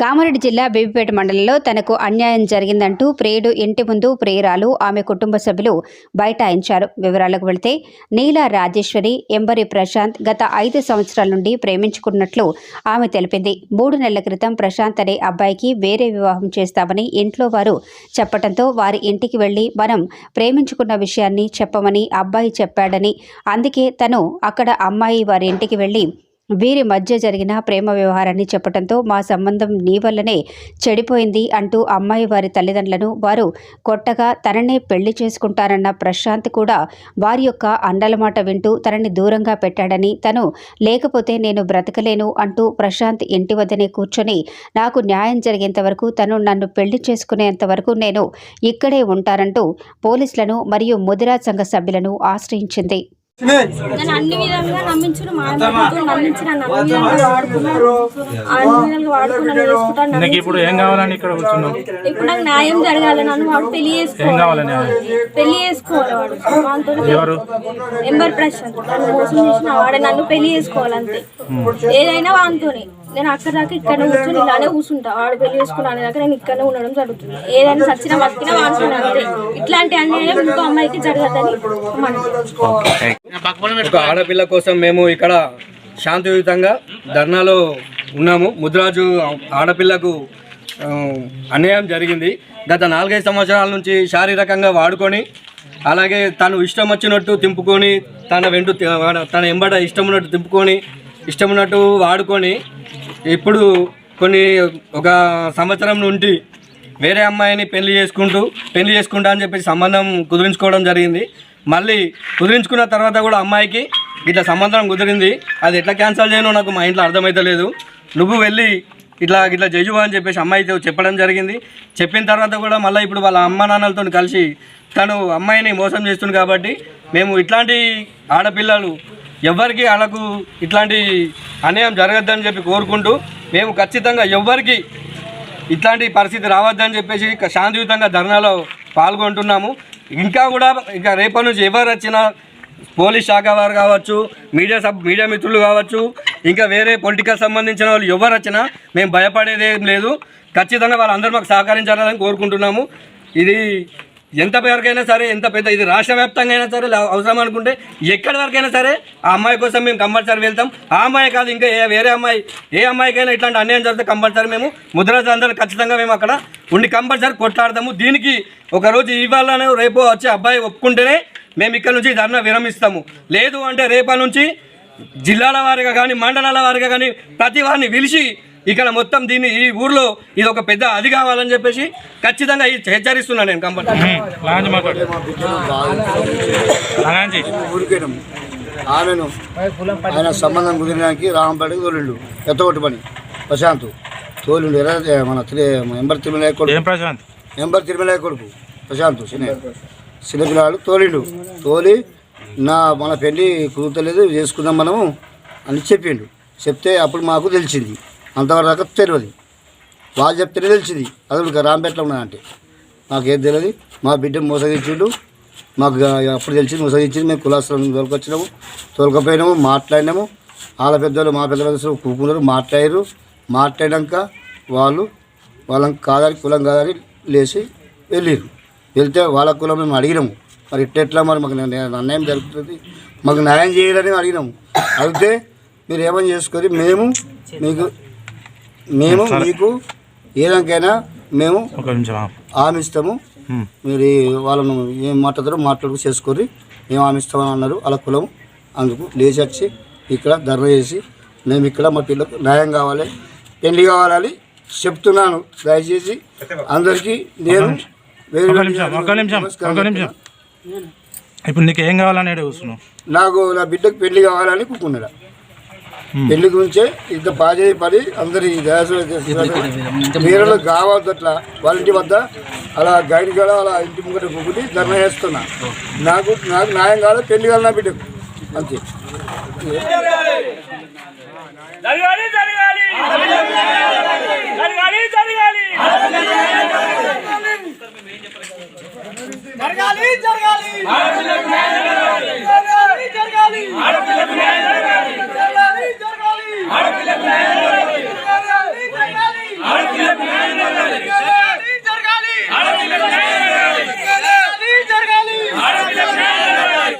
కామారెడ్డి జిల్లా బేబీపేట మండలంలో తనకు అన్యాయం జరిగిందంటూ ప్రియుడు ఇంటి ముందు ప్రియురాలు ఆమె కుటుంబ సభ్యులు బైఠాయించారు. వివరాలకు వెళితే నీలా రాజేశ్వరి ఎంబరి ప్రశాంత్ గత ఐదు సంవత్సరాల నుండి ప్రేమించుకున్నట్లు ఆమె తెలిపింది. మూడు నెలల క్రితం ప్రశాంత్ అనే అబ్బాయికి వేరే వివాహం చేస్తామని ఇంట్లో వారు చెప్పడంతో వారి ఇంటికి వెళ్ళి మనం ప్రేమించుకున్న విషయాన్ని చెప్పమని అబ్బాయి చెప్పాడని అందుకే తను అక్కడ అమ్మాయి వారి ఇంటికి వెళ్ళి వీరి మధ్య జరిగిన ప్రేమ వ్యవహారాన్ని చెప్పడంతో మా సంబంధం నీ వల్లనే చెడిపోయింది అంటూ అమ్మాయి వారి తల్లిదండ్రులను వారు కొట్టగా తననే పెళ్ళి చేసుకుంటారన్న ప్రశాంత్ కూడా వారి యొక్క అండల మాట వింటూ తనని దూరంగా పెట్టాడని తను లేకపోతే నేను బ్రతకలేను అంటూ ప్రశాంత్ ఇంటి వద్దనే కూర్చొని నాకు న్యాయం జరిగేంత వరకు తను నన్ను పెళ్ళి చేసుకునేంత వరకు నేను ఇక్కడే ఉంటానంటూ పోలీసులను మరియు ముదిరాజ్ సంఘ సభ్యులను ఆశ్రయించింది. అన్ని విధాలుగా నమ్మించుడు మా నన్ను అన్ని వాడుకున్నాను ఇప్పుడు ఏం కావాలని ఇక్కడ కూర్చున్నావు? ఇప్పుడు నాకు న్యాయం జరగాలి నన్ను వాడు పెళ్ళి ఏం చేసుకోవాలి? పెళ్ళి చేసుకోవాలి వాడు. ఎవరు? ఎంబర్ ప్రశాంత్. నన్ను మోసం చేసిన వాడే నన్ను పెళ్ళి చేసుకోవాలి అంతే ఏదైనా వానితోనే. నేను అక్కడ దాకా ఇక్కడ కూర్చొని ఇలానే కూర్చుంటా. వాడు పెళ్ళి చేసుకున్నాను దాకా నేను ఇక్కడనే ఉండడం జరుగుతుంది. ఏదైనా సచ్చిన బతికినా వాడుతున్నా అంతే. ఇట్లాంటి అన్యాయం ఇంకో అమ్మాయికి జరగదని మనం ఒక ఆడపిల్ల కోసం మేము ఇక్కడ శాంతియుతంగా ధర్నాలో ఉన్నాము. ముద్రాజు ఆడపిల్లకు అన్యాయం జరిగింది. గత నాలుగైదు సంవత్సరాల నుంచి శారీరకంగా వాడుకొని అలాగే తను ఇష్టం వచ్చినట్టు తింపుకొని తన వెంటు తన ఎంబడ ఇష్టం ఉన్నట్టు తింపుకొని ఇష్టం ఉన్నట్టు వాడుకొని ఇప్పుడు కొన్ని ఒక సంవత్సరం నుండి వేరే అమ్మాయిని పెళ్ళి చేసుకుంటూ పెళ్ళి చేసుకుంటా అని చెప్పేసి సంబంధం కుదిరించుకోవడం జరిగింది. మళ్ళీ కుదిరించుకున్న తర్వాత కూడా అమ్మాయికి ఇట్లా సంబంధం కుదిరింది. అది ఎట్లా క్యాన్సిల్ చేయనో నాకు మా ఇంట్లో అర్థమవుతలేదు నువ్వు వెళ్ళి ఇట్లా ఇట్లా జయు అని చెప్పేసి అమ్మాయితో చెప్పడం జరిగింది. చెప్పిన తర్వాత కూడా మళ్ళీ ఇప్పుడు వాళ్ళ అమ్మ నాన్నలతో కలిసి తను అమ్మాయిని మోసం చేస్తుంది కాబట్టి మేము ఇట్లాంటి ఆడపిల్లలు ఎవరికి వాళ్ళకు ఇట్లాంటి అన్యాయం జరగద్దని చెప్పి కోరుకుంటూ మేము ఖచ్చితంగా ఎవ్వరికి ఇట్లాంటి పరిస్థితి రావద్దని చెప్పేసి శాంతియుతంగా ధర్నాలో పాల్గొంటున్నాము. ఇంకా కూడా ఇక రేపటి నుంచి ఎవరు వచ్చినా పోలీస్ శాఖ వారు కావచ్చు మీడియా సబ్ మీడియా మిత్రులు కావచ్చు ఇంకా వేరే పొలిటికల్ సంబంధించిన వాళ్ళు ఎవరు వచ్చినా మేము భయపడేది లేదు. ఖచ్చితంగా వాళ్ళందరూ మాకు సహకరించాలని కోరుకుంటున్నాము. ఇది ఎంత వరకైనా సరే ఎంత పెద్ద ఇది రాష్ట్ర వ్యాప్తంగా అయినా సరే లే- అవసరం అనుకుంటే ఎక్కడి వరకైనా సరే ఆ అమ్మాయి కోసం మేము కంపల్సరీ వెళ్తాం. ఆ అమ్మాయి కాదు ఇంకా ఏ వేరే అమ్మాయి ఏ అమ్మాయికైనా ఇట్లాంటి అన్యాయం జరిగితే కంపల్సరీ మేము ముద్రాజు అందరూ ఖచ్చితంగా మేము అక్కడ ఉండి కంపల్సరీ కొట్లాడతాము. దీనికి ఒకరోజు ఇవాళ రేపు వచ్చే అబ్బాయి ఒప్పుకుంటేనే మేము ఇక్కడ నుంచి ధర్నా విరమిస్తాము. లేదు అంటే రేపటి నుంచి జిల్లాల వారిగా కానీ మండలాల వారిగా కానీ ప్రతి వారిని పిలిచి ఇక్కడ మొత్తం దీన్ని ఈ ఊర్లో ఇది ఒక పెద్ద అది కావాలని చెప్పేసి ఖచ్చితంగా ఈ హెచ్చరిస్తున్నాను నేను కంపల్సరీ ఊరికేనం. ఆమెను ఆయన సంబంధం కుదిరడానికి రామంపేటకి తోలిండు. ఎత్తగొట్టు పని. ప్రశాంత్. తోలిండు. మన త్రి ఎంబర్ తిరుమల కొడుకు. ఏం ప్రశాంత్? ఎంబర్ తిరుమల కొడుకు. ప్రశాంత్ చిన్న చిన్నపిల్లాడు తోలిండు. తోలి నా మన పెళ్ళి కుదురుతలేదు చేసుకుందాం మనము అని చెప్పిండు. చెప్తే అప్పుడు మాకు తెలిసింది. అంతవరకు తెలియదు. వాళ్ళు చెప్తేనే తెలిసింది. అసలు రాంపేటలో ఉన్నదంటే మాకేం తెలియదు. మా బిడ్డ మోసగించిండు. మాకు అప్పుడు తెలిసింది మోసగించింది. మేము కులాస్తులను తోలుకొచ్చినాము తోలుకపోయినాము మాట్లాడినాము. వాళ్ళ పెద్దలు మా పెద్ద పెద్దలు కూకున్నారు మాట్లాడారు మాట్లాడాక వాళ్ళు వాళ్ళని కాదని కులం కాదని లేచి వెళ్ళారు వెళ్తే వాళ్ళ కులం మేము అడిగినాము. మరి ఇట్టెట్లా మరి మాకు అన్యాయం జరుగుతుంది? మాకు న్యాయం చేయాలని అడిగినాము. అడిగితే మీరు ఏమని చేసుకొని మేము మీకు మేము మీకు మేము ఆగు. హామీ ఇస్తాము హ్మ్. మీరు వాళ్ళను ఏం మాట్లాడతారో మాట్లాడుకు చేసుకొని మేము హామీ ఇస్తామని అన్నారు. వాళ్ళ కులం. అందుకు లేచి వచ్చి ఇక్కడ ధర్నా చేసి మేము ఇక్కడ మా పిల్లలకు న్యాయం కావాలి పెళ్ళి కావాలని చెప్తున్నాను. దయచేసి అందరికీ నేను ఇప్పుడు నీకు ఏం కావాలని కూర్చున్నావు? నాకు నా బిడ్డకు పెళ్ళి కావాలని కూకున్నాడు. పెళ్ళి గురించే ఇంత బాధ్యత పడి అందరి వీరలు కావద్దు అట్లా వాళ్ళ ఇంటి వద్ద అలా గైడ్ కూడా అలా ఇంటి ముంగట కూకుని ధర్నా చేస్తున్నా. నాకు నాకు న్యాయం కావాలి పెళ్ళి కావాలి నా బిడ్డకు. అంతే. జరగాలి జరగాలి. జరగాలి జరగాలి. జరగాలి జరగాలి. Galera!